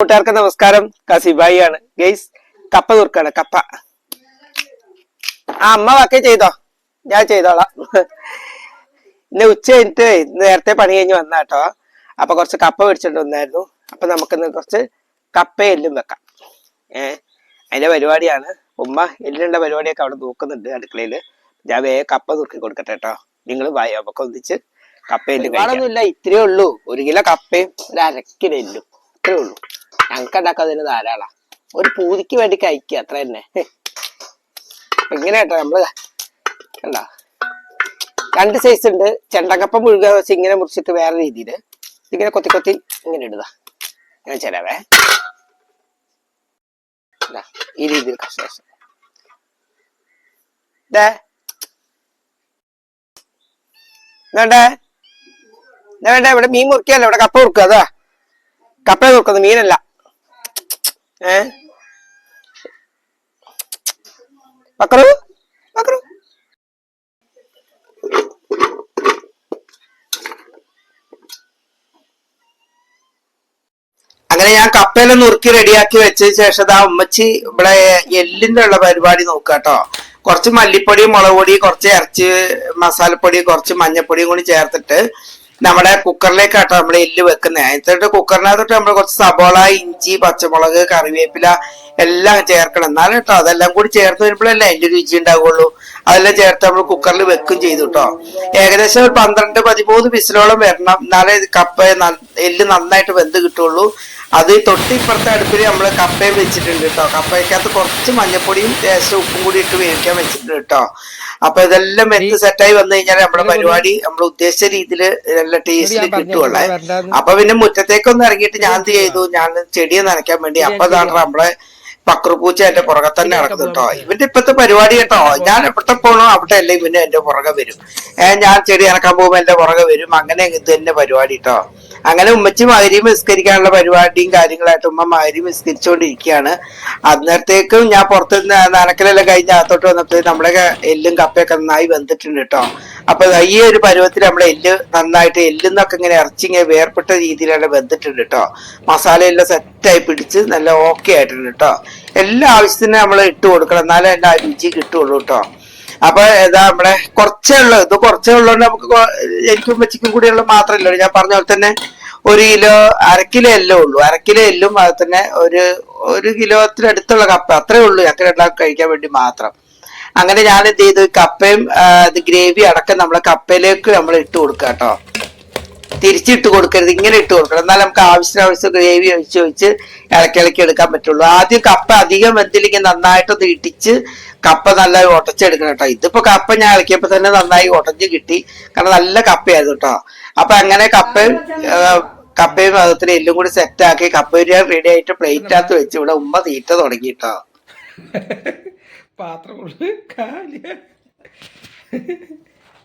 കൂട്ടുകാർക്ക് നമസ്കാരം. കസിബായി ആണ് ഗെയ്സ് കപ്പ തുർക്കാണ് കപ്പ. ആ അമ്മ വാക്കേ ചെയ്തോ? ഞാൻ ചെയ്തോളാം. ഇന്ന് ഉച്ച കഴിഞ്ഞിട്ട് നേരത്തെ പണി കഴിഞ്ഞ് വന്ന കേട്ടോ അപ്പൊ കുറച്ച് കപ്പ മേടിച്ചിട്ട് വന്നായിരുന്നു. അപ്പൊ നമുക്കിന്ന് കുറച്ച് കപ്പ എല്ലും വെക്കാം. ഏ അതിന്റെ പരിപാടിയാണ്. ഉമ്മ എല്ലുള്ള പരിപാടിയൊക്കെ അവിടെ നോക്കുന്നുണ്ട് അടുക്കളയിൽ. ഞാൻ വേഗം കപ്പ നുറുക്കി കൊടുക്കട്ടെ കേട്ടോ നിങ്ങൾ വായോ അപ്പൊ ഒന്നിച്ച് കപ്പ എല്ലും ഇത്രയേ ഉള്ളൂ. ഒരു കിലോ കപ്പയും ഒരു അരക്കിലെല്ലും ഇത്രേ ഉള്ളൂ. ഞങ്ങൾക്ക് തന്നെ ധാരാളാ. ഒരു പൂതിക്ക് വേണ്ടി കഴിക്കുക അത്ര തന്നെ. ഇങ്ങനെ കേട്ടോ നമ്മൾ കണ്ട? രണ്ട് സൈസ് ഉണ്ട്. ചെണ്ടക്കപ്പ മുഴുക വെച്ച് ഇങ്ങനെ മുറിച്ചിട്ട് വേറെ രീതിയിൽ ഇങ്ങനെ കൊത്തി കൊത്തി ഇങ്ങനെ ഇടുക. ഞാൻ ചെലവേ ഈ രീതിയിൽ കഷ്ണം വേണ്ടേ വേണ്ട ഇവിടെ മീൻ മുറിക്കല്ല ഇവിടെ കപ്പ മുറുക്കുക അതാ. കപ്പ മുറുക്കുന്നത് മീനല്ല. ഏ? മക്കളു? മക്കളു? അങ്ങനെ ഞാൻ കപ്പയിലെ നുറുക്കി റെഡിയാക്കി വെച്ചതിന് ശേഷം ആ ഉമ്മച്ചി ഇവിടെ എല്ലിന്റെ ഉള്ള പരിപാടി നോക്കാട്ടോ കുറച്ച് മല്ലിപ്പൊടി മുളക് പൊടി കുറച്ച് ഇറച്ചി മസാലപ്പൊടി കുറച്ച് മഞ്ഞപ്പൊടിയും കൂടി ചേർത്തിട്ട് നമ്മുടെ കുക്കറിലേക്കാട്ടോ നമ്മൾ എല്ല് വെക്കുന്നത് എന്നിട്ട് കുക്കറിനകത്തോട്ട് നമ്മൾ കുറച്ച് സബോള ഇഞ്ചി പച്ചമുളക് കറിവേപ്പില എല്ലാം ചേർക്കണം. എന്നാലും കേട്ടോ അതെല്ലാം കൂടി ചേർത്ത് വരുമ്പോഴല്ലേ അതിന്റെ രുചി ഉണ്ടാവുള്ളൂ. അതെല്ലാം ചേർത്ത് നമ്മൾ കുക്കറിൽ വെക്കും ചെയ്തു കേട്ടോ ഏകദേശം ഒരു പന്ത്രണ്ട് പതിമൂന്ന് വിസിലോളം വരണം. എന്നാലേ കപ്പ എല്ല് നന്നായിട്ട് വെന്ത് കിട്ടുള്ളൂ. അത് തൊട്ടിപ്പുറത്തെ അടുപ്പിൽ നമ്മൾ കപ്പയും വെച്ചിട്ടുണ്ട് കേട്ടോ കപ്പയ്ക്കകത്ത് കുറച്ച് മഞ്ഞപ്പൊടിയും ലേശം ഉപ്പും കൂടി ഇട്ട് വേവിക്കാൻ വെച്ചിട്ടുണ്ട് കേട്ടോ അപ്പൊ ഇതെല്ലാം വെന്ത് സെറ്റായി വന്നു കഴിഞ്ഞാൽ നമ്മുടെ പരിപാടി നമ്മൾ ഉദ്ദേശിച്ച രീതിയിൽ നല്ല ടേസ്റ്റിൽ കിട്ടുള്ളേ അപ്പൊ പിന്നെ മുറ്റത്തേക്കൊന്നും ഇറങ്ങിയിട്ട് ഞാൻ എന്ത് ചെയ്തു? ഞാൻ ചെടിയെ നനയ്ക്കാൻ വേണ്ടി. അപ്പൊ അതാണ് നമ്മളെ പക്രുപൂച്ച എന്റെ പുറകെ തന്നെ നടക്കുന്നു കേട്ടോ ഇവന്റെ ഇപ്പത്തെ പരിപാടി കേട്ടോ. ഞാൻ എവിടെ പോണോ അവിടെ അല്ലേ ഇവന് എന്റെ പുറകെ വരും. ഏഹ് ഞാൻ ചെടി ഇറക്കാൻ പോകുമ്പോ എന്റെ പുറകെ വരും. അങ്ങനെ ഇത് തന്നെ പരിപാടി കേട്ടോ. അങ്ങനെ ഉമ്മച്ചി മാതിരി നിസ്കരിക്കാനുള്ള പരിപാടിയും കാര്യങ്ങളായിട്ട് ഉമ്മ മാതിരി നിസ്കരിച്ചുകൊണ്ടിരിക്കുകയാണ് അന്നേരത്തേക്കും ഞാൻ പുറത്ത് നനക്കലെല്ലാം കഴിഞ്ഞ് അകത്തോട്ട് വന്നപ്പോൾ നമ്മുടെ എല്ലും കപ്പയൊക്കെ നന്നായി വെന്തിട്ടുണ്ട് കേട്ടോ. അപ്പൊ ഈ ഒരു പരുവത്തിൽ നമ്മൾ എല്ല് നന്നായിട്ട് എല്ലുന്നൊക്കെ ഇങ്ങനെ ഇറച്ചി ഇങ്ങനെ വേർപെട്ട രീതിയിലാണ് വെന്തിട്ടുണ്ട് കേട്ടോ മസാലയെല്ലാം സെറ്റായി പിടിച്ച് നല്ല ഓക്കെ ആയിട്ടുണ്ട് കേട്ടോ എല്ലാ ആവശ്യത്തിനും നമ്മൾ ഇട്ട് കൊടുക്കണം. എന്നാലേ അതിന്റെ ആ രുചി കിട്ടുള്ളൂ കേട്ടോ അപ്പൊ ഏതാ നമ്മുടെ കുറച്ചേ ഉള്ളൂ. ഇത് കുറച്ചേ ഉള്ളതുകൊണ്ട് നമുക്ക് എനിക്കും വെച്ചിക്കും കൂടിയുള്ള മാത്രമല്ല. ഞാൻ പറഞ്ഞ പോലെ തന്നെ ഒരു കിലോ അര കിലോ എല്ലാം ഉള്ളൂ. അര കിലോ എല്ലും അത് തന്നെ ഒരു ഒരു കിലോത്തിനടുത്തുള്ള കപ്പ. അത്രേ ഉള്ളൂ ഞങ്ങൾക്ക് രണ്ടാൾക്ക് കഴിക്കാൻ വേണ്ടി മാത്രം. അങ്ങനെ ഞാൻ എന്ത് ചെയ്തു കപ്പയും ഗ്രേവി അടക്കം നമ്മൾ കപ്പയിലേക്ക് നമ്മൾ ഇട്ട് കൊടുക്കുക കേട്ടോ തിരിച്ചിട്ട് കൊടുക്കരുത് ഇങ്ങനെ ഇട്ട് കൊടുക്കണം. എന്നാൽ നമുക്ക് ആവശ്യത്തിന് ആവശ്യം ഗ്രേവി ഒഴിച്ച് ഒഴിച്ച് ഇളക്കി ഇളക്കി എടുക്കാൻ പറ്റുള്ളൂ. ആദ്യം കപ്പ അധികം വെന്തില്ലെങ്കിൽ നന്നായിട്ടൊന്ന് ഇടിച്ച് കപ്പ നല്ല ഉടച്ചെടുക്കണം കേട്ടോ ഇതിപ്പോ കപ്പ ഞാൻ ഇളക്കിയപ്പോ തന്നെ നന്നായി ഉടഞ്ഞ് കിട്ടി. കാരണം നല്ല കപ്പയായിരുന്നു കേട്ടോ അപ്പൊ അങ്ങനെ കപ്പയും കപ്പയും അതിന് എല്ലാം കൂടി സെറ്റ് ആക്കി കപ്പ ബിരിയാണി റെഡി ആയിട്ട് പ്ലേറ്റിനകത്ത് വെച്ച് ഇവിടെ ഉമ്മ തീറ്റ തുടങ്ങി കേട്ടോ പാത്രം കൊണ്ട് കാൽ.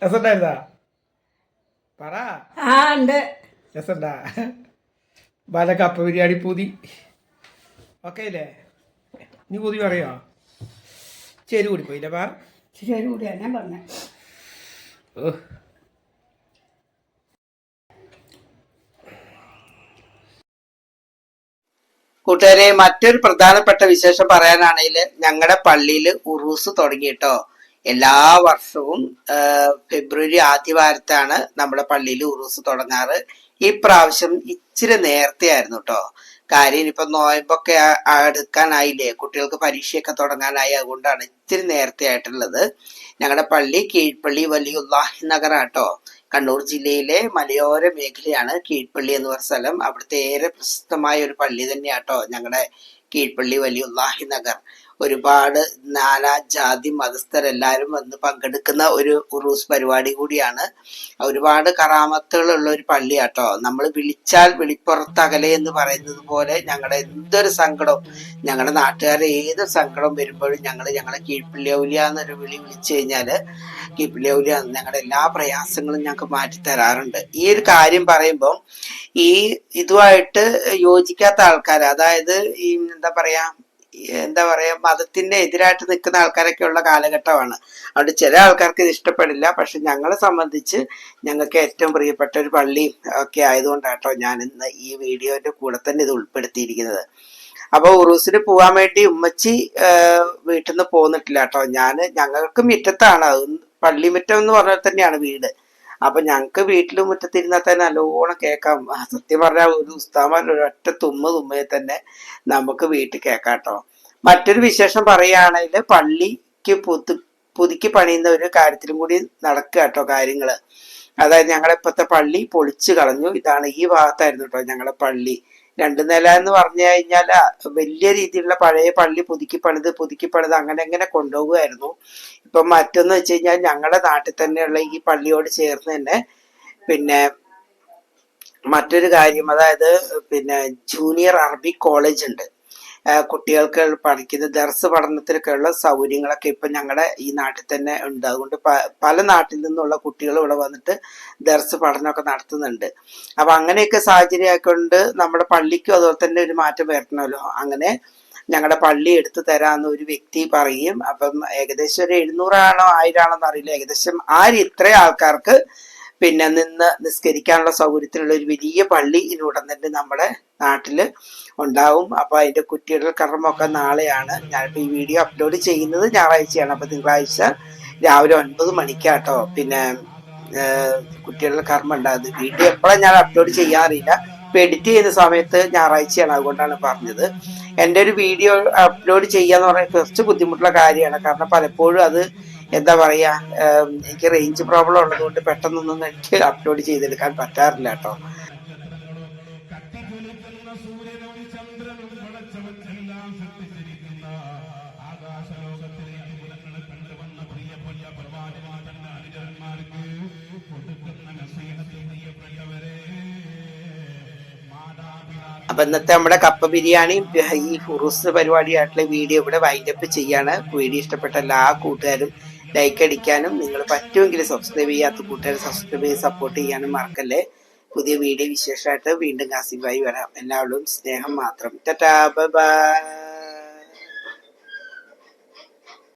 രസണ്ടായിരുന്നാ പറ. ആ ഉണ്ട്. രസണ്ടാ ബാല കപ്പ ബിരിയാണി പൂതി. ഓക്കെ അല്ലേ? നീ പൂതി പറയോ? ചേരി കൂടി പോയില്ലേ പാ ശരി കൂടിയാ ഞാൻ പറഞ്ഞ. ഓ. കൂട്ടുകാരെ മറ്റൊരു പ്രധാനപ്പെട്ട വിശേഷം പറയാനാണെങ്കിൽ ഞങ്ങളുടെ പള്ളിയിൽ ഉറൂസ് തുടങ്ങിയിട്ടോ എല്ലാ വർഷവും ഫെബ്രുവരി ഫെബ്രുവരി ആദ്യവാരത്താണ് നമ്മുടെ പള്ളിയിൽ ഉറൂസ് തുടങ്ങാറ്. ഈ പ്രാവശ്യം ഇച്ചിരി നേരത്തെ ആയിരുന്നു കേട്ടോ കാര്യം ഇപ്പൊ നോയമ്പൊക്കെ എടുക്കാനായില്ലേ കുട്ടികൾക്ക് പരീക്ഷയൊക്കെ തുടങ്ങാനായി അതുകൊണ്ടാണ് ഇച്ചിരി നേരത്തെ ആയിട്ടുള്ളത് ഞങ്ങളുടെ പള്ളി കീഴ്പള്ളി വലിയ ഉള്ള നഗറാട്ടോ കണ്ണൂർ ജില്ലയിലെ മലയോര മേഖലയാണ് കീഴ്പള്ളി എന്ന് പറഞ്ഞ സ്ഥലം. അവിടുത്തെ ഏറെ പ്രശസ്തമായ ഒരു പള്ളി തന്നെയാട്ടോ ഞങ്ങളുടെ കീഴ്പള്ളി വലിയുല്ലാഹി നഗർ. ഒരുപാട് നാനാ ജാതി മതസ്ഥരെല്ലാവരും വന്ന് പങ്കെടുക്കുന്ന ഒരു ഉറൂസ് പരിപാടി കൂടിയാണ്. ഒരുപാട് കറാമത്തുകളുള്ള ഒരു പള്ളിയാട്ടോ. നമ്മൾ വിളിച്ചാൽ വിളിപ്പുറത്തകലെ എന്ന് പറയുന്നത് പോലെ ഞങ്ങളുടെ എന്തൊരു സങ്കടം ഞങ്ങളുടെ നാട്ടുകാരെ ഏത് സങ്കടം വരുമ്പോഴും ഞങ്ങൾ ഞങ്ങളെ കീഴ്പിള്ളിയൗലിയ എന്നൊരു വിളി വിളിച്ചു കഴിഞ്ഞാൽ കീഴ്പിള്ളിയൗലിയ ഞങ്ങളുടെ എല്ലാ പ്രയാസങ്ങളും ഞങ്ങൾക്ക് മാറ്റി തരാറുണ്ട്. ഈ ഒരു കാര്യം പറയുമ്പം ഈ ഇതുമായിട്ട് യോജിക്കാത്ത ആൾക്കാർ അതായത് ഈ എന്താ പറയാ എന്താ പറയാ മതത്തിന്റെ എതിരായിട്ട് നിൽക്കുന്ന ആൾക്കാരൊക്കെ ഉള്ള കാലഘട്ടമാണ്. അതുകൊണ്ട് ചില ആൾക്കാർക്ക് ഇത് ഇഷ്ടപ്പെടില്ല. പക്ഷെ ഞങ്ങളെ സംബന്ധിച്ച് ഞങ്ങൾക്ക് ഏറ്റവും പ്രിയപ്പെട്ട ഒരു പള്ളി ഒക്കെ ആയതുകൊണ്ടാട്ടോ ഞാൻ ഇന്ന് ഈ വീഡിയോന്റെ കൂടെ തന്നെ ഇത് ഉൾപ്പെടുത്തിയിരിക്കുന്നത്. അപ്പൊ ഉറൂസിന് പോകാൻ വേണ്ടി ഉമ്മച്ചി വീട്ടിൽ നിന്ന് പോന്നിട്ടില്ല കേട്ടോ ഞാൻ ഞങ്ങൾക്ക് മുറ്റത്താണ്. അത് പള്ളി മുറ്റം എന്ന് പറഞ്ഞാൽ തന്നെയാണ് വീട്. അപ്പൊ ഞങ്ങക്ക് വീട്ടിലും മുറ്റത്തിരുന്നാൽ തന്നെ നല്ലോണം കേൾക്കാം സത്യം പറഞ്ഞാൽ ഒരു ഉസ്താമാൻ ഒരൊറ്റ തുമ്മ തുമ്മയെ തന്നെ നമുക്ക് വീട്ടിൽ കേൾക്കാം കേട്ടോ മറ്റൊരു വിശേഷം പറയുകയാണെങ്കിൽ പള്ളിക്ക് പുതു പുതുക്കി പണിയുന്ന ഒരു കാര്യത്തിലും കൂടി നടക്കുക കേട്ടോ കാര്യങ്ങൾ. അതായത് ഞങ്ങളെ ഇപ്പോഴത്തെ പള്ളി പൊളിച്ചു കളഞ്ഞു. ഇതാണ് ഈ ഭാഗത്തായിരുന്നു കേട്ടോ ഞങ്ങളെ പള്ളി. രണ്ട് നില എന്ന് പറഞ്ഞു കഴിഞ്ഞാൽ വലിയ രീതിയിലുള്ള പഴയ പള്ളി പുതുക്കി പണിത് പുതുക്കി പണിത് അങ്ങനെ അങ്ങനെ കൊണ്ടുപോകുമായിരുന്നു. ഇപ്പൊ മറ്റൊന്ന് വെച്ച് കഴിഞ്ഞാൽ ഞങ്ങളുടെ നാട്ടിൽ തന്നെയുള്ള ഈ പള്ളിയോട് ചേർന്ന് തന്നെ പിന്നെ മറ്റൊരു കാര്യം അതായത് പിന്നെ ജൂനിയർ അറബിക് കോളേജ് ഉണ്ട്. കുട്ടികൾക്ക് പഠിക്കുന്ന ദർസ് പഠനത്തിനൊക്കെയുള്ള സൗകര്യങ്ങളൊക്കെ ഇപ്പം ഞങ്ങളുടെ ഈ നാട്ടിൽ തന്നെ ഉണ്ട്. അതുകൊണ്ട് പല നാട്ടിൽ നിന്നുള്ള കുട്ടികൾ ഇവിടെ വന്നിട്ട് ദർസ് പഠനമൊക്കെ നടത്തുന്നുണ്ട്. അപ്പൊ അങ്ങനെയൊക്കെ സാഹചര്യമായിക്കൊണ്ട് നമ്മുടെ പള്ളിക്കും അതുപോലെ തന്നെ ഒരു മാറ്റം വരണമല്ലോ അങ്ങനെ ഞങ്ങളുടെ പള്ളി എടുത്തു തരാമെന്ന് ഒരു വ്യക്തി പറയും. അപ്പം ഏകദേശം ഒരു എഴുന്നൂറാണോ ആയിരാണോ എന്ന് അറിയില്ല. ഏകദേശം ആര് ഇത്രയും ആൾക്കാർക്ക് പിന്നെ നിന്ന് നിസ്കരിക്കാനുള്ള സൗകര്യത്തിനുള്ള ഒരു വലിയ പള്ളി ഇതിനുടൻ തന്നെ നമ്മുടെ നാട്ടിൽ ഉണ്ടാവും. അപ്പൊ അതിന്റെ കുറ്റിയുടെ കർമ്മമൊക്കെ നാളെയാണ്. ഞാനിപ്പോ ഈ വീഡിയോ അപ്ലോഡ് ചെയ്യുന്നത് ഞായറാഴ്ചയാണ്. അപ്പൊ തിങ്കളാഴ്ച രാവിലെ ഒൻപത് മണിക്കാട്ടോ. പിന്നെ കുട്ടികളുടെ കർമ്മം ഉണ്ടാകുന്നത്. വീഡിയോ എപ്പോഴാണ് ഞാൻ അപ്ലോഡ് ചെയ്യാറില്ല. ഇപ്പൊ എഡിറ്റ് ചെയ്യുന്ന സമയത്ത് ഞായറാഴ്ചയാണ് അതുകൊണ്ടാണ് പറഞ്ഞത്. എന്റെ ഒരു വീഡിയോ അപ്ലോഡ് ചെയ്യാന്ന് പറയുന്നത് കുറച്ച് ബുദ്ധിമുട്ടുള്ള കാര്യമാണ്. കാരണം പലപ്പോഴും അത് എന്താ പറയാ എനിക്ക് റേഞ്ച് പ്രോബ്ലം ഉള്ളതുകൊണ്ട് പെട്ടെന്നൊന്നും എനിക്ക് അപ്ലോഡ് ചെയ്തെടുക്കാൻ പറ്റാറില്ല കേട്ടോ. അപ്പൊ ഇന്നത്തെ നമ്മുടെ കപ്പ ബിരിയാണി ഈ ഫുറൂസ് പരിപാടിയായിട്ടുള്ള വീഡിയോ ഇവിടെ വൈൻഡപ്പ് ചെയ്യാണ്. വീഡിയോ ഇഷ്ടപ്പെട്ട എല്ലാ കൂട്ടുകാരും ലൈക്ക് അടിക്കാനും നിങ്ങൾ പറ്റുമെങ്കിൽ സബ്സ്ക്രൈബ് ചെയ്യാത്ത കൂട്ടുകാർ സബ്സ്ക്രൈബ് ചെയ്ത് സപ്പോർട്ട് ചെയ്യാനും മറക്കല്ലേ. പുതിയ വീഡിയോ വിശേഷമായിട്ട് വീണ്ടും കാസിബായി വരാം. എല്ലാവരും സ്നേഹം മാത്രം. Tata bye.